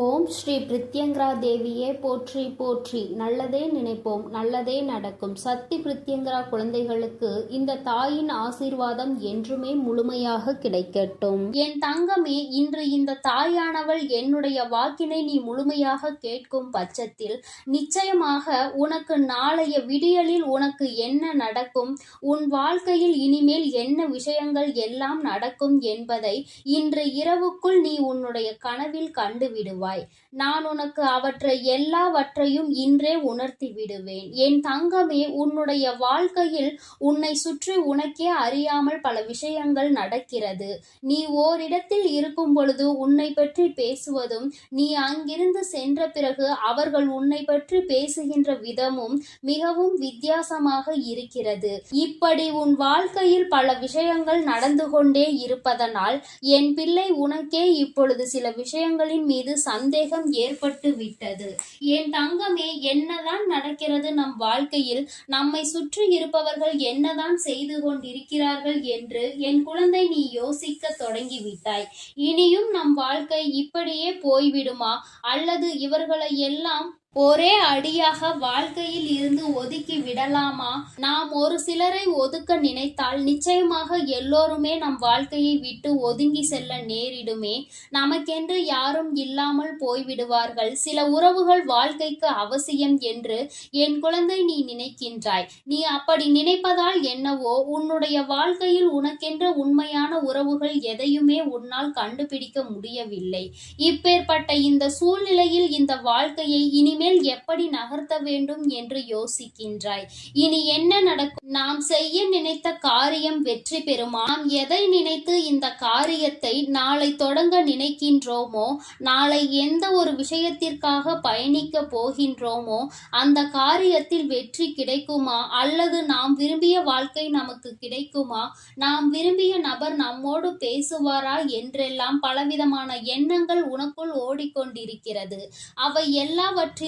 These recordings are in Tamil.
ஓம் ஸ்ரீ பிரித்யங்கரா தேவியே போற்றி போற்றி. நல்லதே நினைப்போம் நல்லதே நடக்கும். சக்தி பிரித்யங்கரா குழந்தைகளுக்கு இந்த தாயின் ஆசீர்வாதம் என்றுமே முழுமையாக கிடைக்கட்டும். என் தங்கமே இன்று இந்த தாயானவள் என்னுடைய வாக்கினை நீ முழுமையாக கேட்கும் பட்சத்தில் நிச்சயமாக உனக்கு நாளைய விடியலில் உனக்கு என்ன நடக்கும்? உன் வாழ்க்கையில் இனிமேல் என்ன விஷயங்கள் எல்லாம் நடக்கும் என்பதை இன்று இரவுக்குள் நீ உன்னுடைய கனவில் கண்டு விடுவாய் நான் உனக்கு அவற்றை எல்லாவற்றையும் இன்றே உணர்த்தி விடுவேன். என் தங்கமே உன்னுடைய வாழ்க்கையில் உன்னை சுற்றி உனக்கே அறியாமல் பல விஷயங்கள் நடக்கிறது. நீ ஓரிடத்தில் இருக்கும் பொழுது உன்னை பற்றி பேசுவதும் நீ அங்கிருந்து சென்ற பிறகு அவர்கள் உன்னை பற்றி பேசுகின்ற விதமும் மிகவும் வித்தியாசமாக இருக்கிறது. இப்படி உன் வாழ்க்கையில் பல விஷயங்கள் நடந்து கொண்டே இருப்பதனால் என் பிள்ளை உனக்கே இப்பொழுது சில விஷயங்களின் மீது சந்தேகம் ஏற்பட்டு விட்டது. என் தங்கமே என்னதான் நடக்கிறது நம் வாழ்க்கையில்? நம்மை சுற்றி இருப்பவர்கள் என்னதான் செய்து கொண்டிருக்கிறார்கள் என்று என் குழந்தை நீ யோசிக்க தொடங்கிவிட்டாய். இனியும் நம் வாழ்க்கை இப்படியே போய்விடுமா? அல்லது இவர்களை எல்லாம் ஒரே அடியாக வாழ்க்கையில் இருந்து ஒதுக்கி விடலாமா? நாம் ஒரு சிலரை ஒதுக்க நினைத்தால் நிச்சயமாக எல்லோருமே நம் வாழ்க்கையை விட்டு ஒதுங்கி செல்ல நேரிடுமே. நமக்கென்று யாரும் இல்லாமல் போய்விடுவார்கள். சில உறவுகள் வாழ்க்கைக்கு அவசியம் என்று என் குழந்தை நீ நினைக்கின்றாய். நீ அப்படி நினைப்பதால் என்னவோ உன்னுடைய வாழ்க்கையில் உனக்கென்று உண்மையான உறவுகள் எதையுமே உன்னால் கண்டுபிடிக்க முடியவில்லை. இப்பேற்பட்ட இந்த சூழ்நிலையில் இந்த வாழ்க்கையை இனிமேல் எப்படி நகர்த்த வேண்டும் என்று யோசிக்கின்றாய். இனி என்ன நடக்கும்? நாம் செய்ய நினைத்த காரியம் வெற்றி பெறுமா? நாம் எதை நினைத்து இந்த காரியத்தை நாளை தொடங்க நினைக்கின்றோமோ? நாளை எந்த ஒரு விஷயத்திற்காக பயணிக்க போகின்றோமோ? அந்த காரியத்தில் வெற்றி கிடைக்குமா? அல்லது நாம் விரும்பிய வாழ்க்கை நமக்கு கிடைக்குமா? நாம் விரும்பிய நபர் நம்மோடு பேசுவாரா? என்றெல்லாம் பலவிதமான எண்ணங்கள் உனக்குள் ஓடிக்கொண்டிருக்கிறது. அவை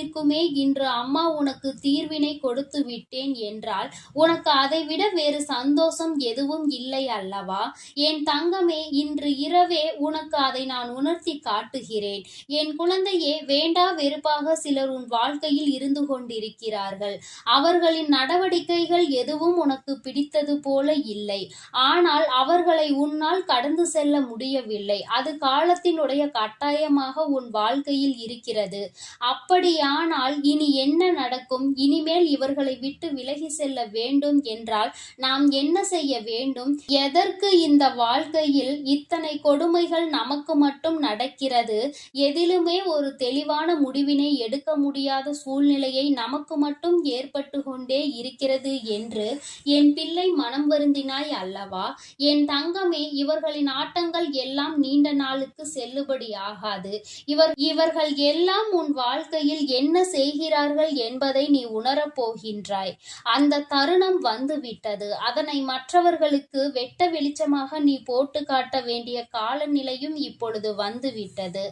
எல்லாவற்றிற்குமே இன்று அம்மா உனக்கு தீர்வினை கொடுத்து விட்டேன் என்றால் உனக்கு அதைவிட வேறு சந்தோஷம் எதுவும் இல்லை அல்லவா? என் தங்கமே இன்று இரவே உனக்கு அதை நான் உணர்த்தி காட்டுகிறேன். என் குழந்தையே வேண்டா வெறுப்பாக சிலர் உன் வாழ்க்கையில் இருந்து கொண்டிருக்கிறார்கள். அவர்களின் நடவடிக்கைகள் எதுவும் உனக்கு பிடித்தது போல இல்லை. ஆனால் அவர்களை உன்னால் கடந்து செல்ல முடியவில்லை. அது காலத்தினுடைய கட்டாயமாக உன் வாழ்க்கையில் இருக்கிறது. ஆனால் இனி என்ன நடக்கும்? இனிமேல் இவர்களை விட்டு விலகி செல்ல வேண்டும் என்றால் நாம் என்ன செய்ய வேண்டும்? எதற்கு இந்த வாழ்க்கையில் இத்தனை கொடுமைகள் நமக்கு மட்டும் நடக்கிறது? எதிலுமே ஒரு தெளிவான முடிவினை எடுக்க முடியாத சூழ்நிலையை நமக்கு மட்டும் ஏற்பட்டு கொண்டே இருக்கிறது என்று என் பிள்ளை மனம் வருந்தினாய் அல்லவா? என் தங்கமே இவர்களின் ஆட்டங்கள் எல்லாம் நீண்ட நாளுக்கு செல்லுபடி ஆகாது இவர் இவர்கள் எல்லாம் உன் வாழ்க்கையில் என்ன செய்கிறார்கள் என்பதை நீ உணரப் போகின்றாய். அந்த தருணம் வந்துவிட்டது. அதனை மற்றவர்களுக்கு வெட்ட வெளிச்சமாக நீ போட்டு காட்ட வேண்டிய காலநிலையும் இப்பொழுது வந்துவிட்டது.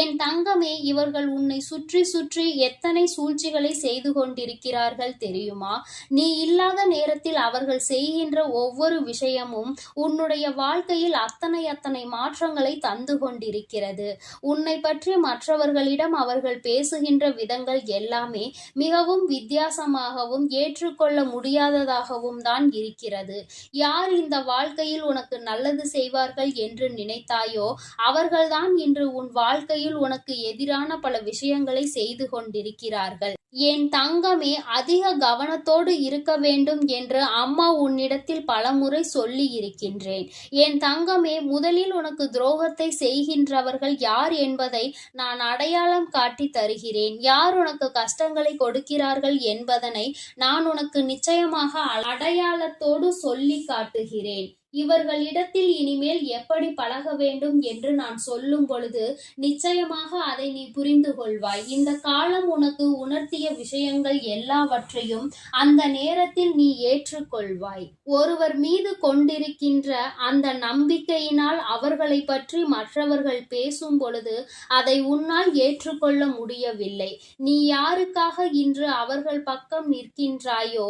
என் தங்கமே இவர்கள் உன்னை சுற்றி சுற்றி எத்தனை சூழ்ச்சிகளை செய்து கொண்டிருக்கிறார்கள் தெரியுமா? நீ இல்லாத நேரத்தில் அவர்கள் செய்கின்ற ஒவ்வொரு விஷயமும் உன்னுடைய வாழ்க்கையில் அத்தனை அத்தனை மாற்றங்களை தந்து கொண்டிருக்கிறது. உன்னை பற்றி மற்றவர்களிடம் அவர்கள் பேசுகின்ற விதங்கள் எல்லாமே மிகவும் வித்தியாசமாகவும் ஏற்றுக்கொள்ள முடியாததாகவும் தான் இருக்கிறது. யார் இந்த வாழ்க்கையில் உனக்கு நல்லது செய்வார்கள் என்று நினைத்தாயோ அவர்கள்தான் இன்று உன் வாழ்க்கையில் உனக்கு எதிரான பல விஷயங்களை செய்து கொண்டிருக்கிறார்கள். என் தங்கமே அதிக கவனத்தோடு இருக்க வேண்டும் என்று அம்மா உன்னிடத்தில் பலமுறை சொல்லி இருக்கின்றேன் என் தங்கமே முதலில் உனக்கு துரோகத்தை செய்கின்றவர்கள் யார் என்பதை நான் அடையாளம் காட்டி தருகிறேன். யார் உனக்கு கஷ்டங்களை கொடுக்கிறார்கள் என்பதனை நான் உனக்கு நிச்சயமாக அடையாளத்தோடு சொல்லி காட்டுகிறேன். இவர்களிடத்தில் இனிமேல் எப்படி பழக வேண்டும் என்று நான் சொல்லும் பொழுது நிச்சயமாக அதை நீ புரிந்து கொள்வாய். இந்த காலம் உனக்கு உணர்த்திய விஷயங்கள் எல்லாவற்றையும் அந்த நேரத்தில் நீ ஏற்றுக்கொள்வாய். ஒருவர் மீது கொண்டிருக்கின்ற அந்த நம்பிக்கையினால் அவர்களை பற்றி மற்றவர்கள் பேசும் பொழுது அதை உன்னால் ஏற்றுக்கொள்ள முடியவில்லை. நீ யாருக்காக இன்று அவர்கள் பக்கம் நிற்கின்றாயோ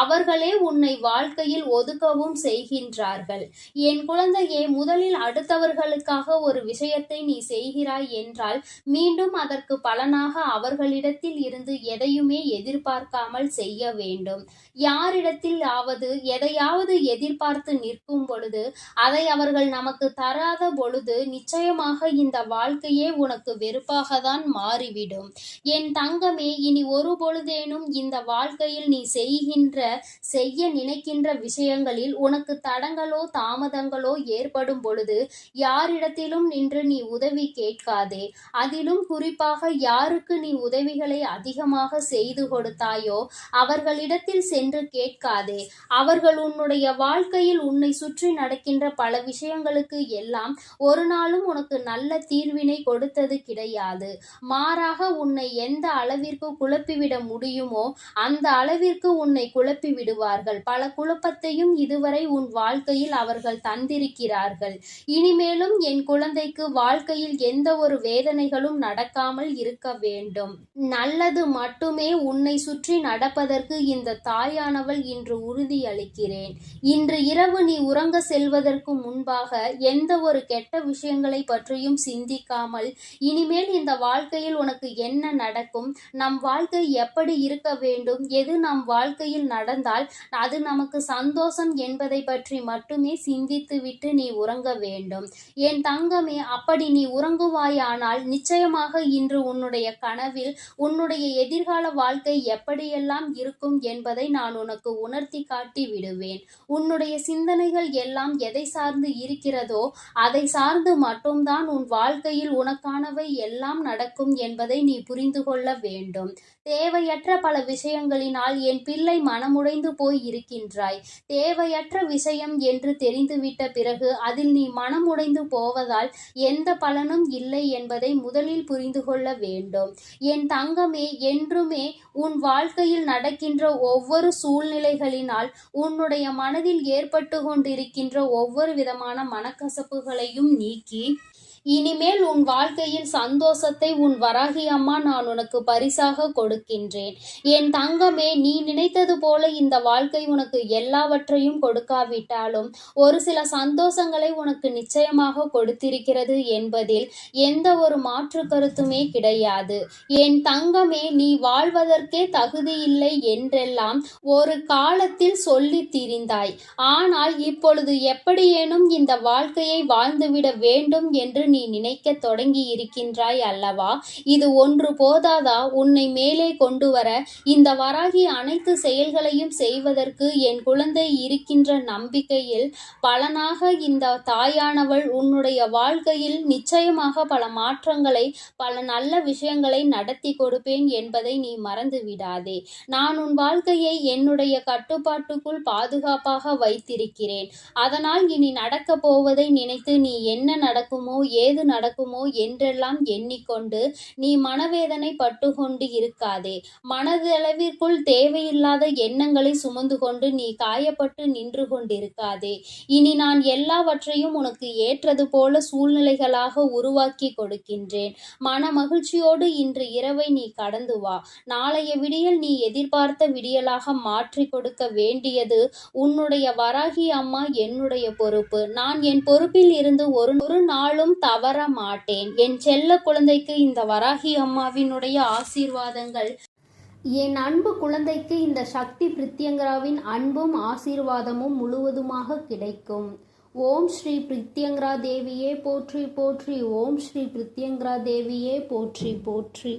அவர்களே உன்னை வாழ்க்கையில் ஒதுக்கவும் செய்கின்றார் சொல்கிறார்கள் என் குழந்தையே முதலில் அடுத்தவர்களுக்காக ஒரு விஷயத்தை நீ செய்கிறாய் என்றால் மீண்டும் அதற்கு பலனாக அவர்களிடத்தில் இருந்து எதையுமே எதிர்பார்க்காமல் செய்ய வேண்டும். யாரிடத்தில் ஆவது எதையாவது எதிர்பார்த்து நிற்கும் பொழுது அதை அவர்கள் நமக்கு தராத பொழுது நிச்சயமாக இந்த வாழ்க்கையே உனக்கு வெறுப்பாக தான் மாறிவிடும். என் தங்கமே இனி ஒரு பொழுதேனும் இந்த வாழ்க்கையில் நீ செய்கின்ற செய்ய நினைக்கின்ற விஷயங்களில் உனக்கு தடங்கள் தாமதங்களோ ஏற்படும் பொழுது யாரிடத்திலும் நின்று நீ உதவி கேட்காதே. அதிலும் குறிப்பாக யாருக்கு நீ உதவிகளை அதிகமாக செய்து கொடுத்தாயோ அவர்களிடத்தில் சென்று கேட்காதே. அவர்கள் உன்னுடைய வாழ்க்கையில் உன்னை சுற்றி நடக்கின்ற பல விஷயங்களுக்கு எல்லாம் ஒரு நாளும் உனக்கு நல்ல தீர்வினை கொடுத்தது கிடையாது. மாறாக உன்னை எந்த அளவிற்கு குழப்பிவிட முடியுமோ அந்த அளவிற்கு உன்னை குழப்பி விடுவார்கள் பல குழப்பத்தையும் இதுவரை உன் வாழ்க்கை வாழ்க்கையில் அவர்கள் தந்திருக்கிறார்கள். இனிமேலும் என் குழந்தைக்கு வாழ்க்கையில் எந்த ஒரு வேதனைகளும் நடக்காமல் இருக்க வேண்டும். நல்லது மட்டுமே உன்னை சுற்றி நடப்பதற்கு இந்த தாயானவள் இன்று உறுதியளிக்கிறேன். இன்று இரவு நீ உறங்க செல்வதற்கு முன்பாக எந்த ஒரு கெட்ட விஷயங்களை பற்றியும் சிந்திக்காமல் இனிமேல் இந்த வாழ்க்கையில் உனக்கு என்ன நடக்கும் நம் வாழ்க்கை எப்படி இருக்க வேண்டும் எது நம் வாழ்க்கையில் நடந்தால் அது நமக்கு சந்தோஷம் என்பதை பற்றி மட்டும் சிந்தித்துவிட்டு நீ உறங்க வேண்டும். என் தங்கமே அப்படி நீ உறங்குவாயானால் நிச்சயமாக இன்று உன்னுடைய கனவில் உன்னுடைய எதிர்கால வாழ்க்கை எப்படியெல்லாம் இருக்கும் என்பதை நான் உனக்கு உணர்த்தி காட்டி விடுவேன். உன்னுடைய சிந்தனைகள் எல்லாம் எதை சார்ந்து இருக்கிறதோ அதை சார்ந்து மட்டும்தான் உன் வாழ்க்கையில் உனக்கானவை எல்லாம் நடக்கும் என்பதை நீ புரிந்து கொள்ள வேண்டும். தேவையற்ற பல விஷயங்களினால் என் பிள்ளை மனமுடைந்து போய் இருக்கின்றாய். தேவையற்ற விஷயம் என்று தெரிந்துவிட்ட பிறகு அதில் நீ மனமுடைந்து போவதால் எந்த பலனும் இல்லை என்பதை முதலில் புரிந்து கொள்ள வேண்டும். என் தங்கமே என்றுமே உன் வாழ்க்கையில் நடக்கின்ற ஒவ்வொரு சூழ்நிலைகளினால் உன்னுடைய மனதில் ஏற்பட்டு கொண்டிருக்கின்ற ஒவ்வொரு விதமான மனக்கசப்புகளையும் நீக்கி இனிமேல் உன் வாழ்க்கையில் சந்தோஷத்தை உன் வராகி அம்மா நான் உனக்கு பரிசாக கொடுக்கின்றேன். என் தங்கமே நீ நினைத்தது போல இந்த வாழ்க்கை உனக்கு எல்லாவற்றையும் கொடுக்காவிட்டாலும் ஒரு சில சந்தோஷங்களை உனக்கு நிச்சயமாக கொடுத்திருக்கிறது என்பதில் எந்த ஒரு மாற்று கருத்துமே கிடையாது. என் தங்கமே நீ வாழ்வதற்கே தகுதியில்லை என்றெல்லாம் ஒரு காலத்தில் சொல்லி திரிந்தாய். ஆனால் இப்பொழுது எப்படியேனும் இந்த வாழ்க்கையை வாழ்ந்துவிட வேண்டும் என்று நீ நினைக்க தொடங்கி இருக்கின்றாய் அல்லவா? இது ஒன்று போதாதா? உன்னை மேலே கொண்டு வர இந்த வராகி அனைத்து செயல்களையும் செய்வதற்கு என் குழந்தை இருக்கின்ற நம்பிக்கையில் பலனாக இந்த தாயானவள் உன்னுடைய வாழ்க்கையில் நிச்சயமாக பல மாற்றங்களை பல நல்ல விஷயங்களை நடத்தி கொடுப்பேன் என்பதை நீ மறந்து விடாதே நான் உன் வாழ்க்கையை என்னுடைய கட்டுப்பாட்டுக்குள் பாதுகாப்பாக வைத்திருக்கிறேன். அதனால் இனி நடக்கப் போவதை நினைத்து நீ என்ன நடக்குமோ ஏது நடக்குமோ என்றெல்லாம் எண்ணிக்கொண்டு நீ மனவேதனை பட்டு கொண்டு இருக்காதே. மனதளவிற்குள் தேவையில்லாத எண்ணங்களை சுமந்து கொண்டு நீ காயப்பட்டு நின்று கொண்டிருக்காதே. இனி நான் எல்லாவற்றையும் உனக்கு ஏற்றது போல சூழ்நிலைகளாக உருவாக்கி கொடுக்கின்றேன். மன மகிழ்ச்சியோடு இன்று இரவை நீ கடந்து வா. நாளைய விடியல் நீ எதிர்பார்த்த விடியலாக மாற்றி கொடுக்க வேண்டியது உன்னுடைய வராகி அம்மா என்னுடைய பொறுப்பு. நான் என் பொறுப்பில் இருந்து ஒரு ஒரு நாளும் தவற மாட்டேன் என் செல்ல குழந்தைக்கு இந்த வராகி அம்மாவினுடைய ஆசீர்வாதங்கள் என் அன்பு குழந்தைக்கு இந்த சக்தி பிரித்யங்கராவின் அன்பும் ஆசீர்வாதமும் முழுவதுமாக கிடைக்கும். ஓம் ஸ்ரீ பிரித்யங்கரா தேவியே போற்றி போற்றி. ஓம் ஸ்ரீ பிரித்யங்கரா தேவியே போற்றி போற்றி.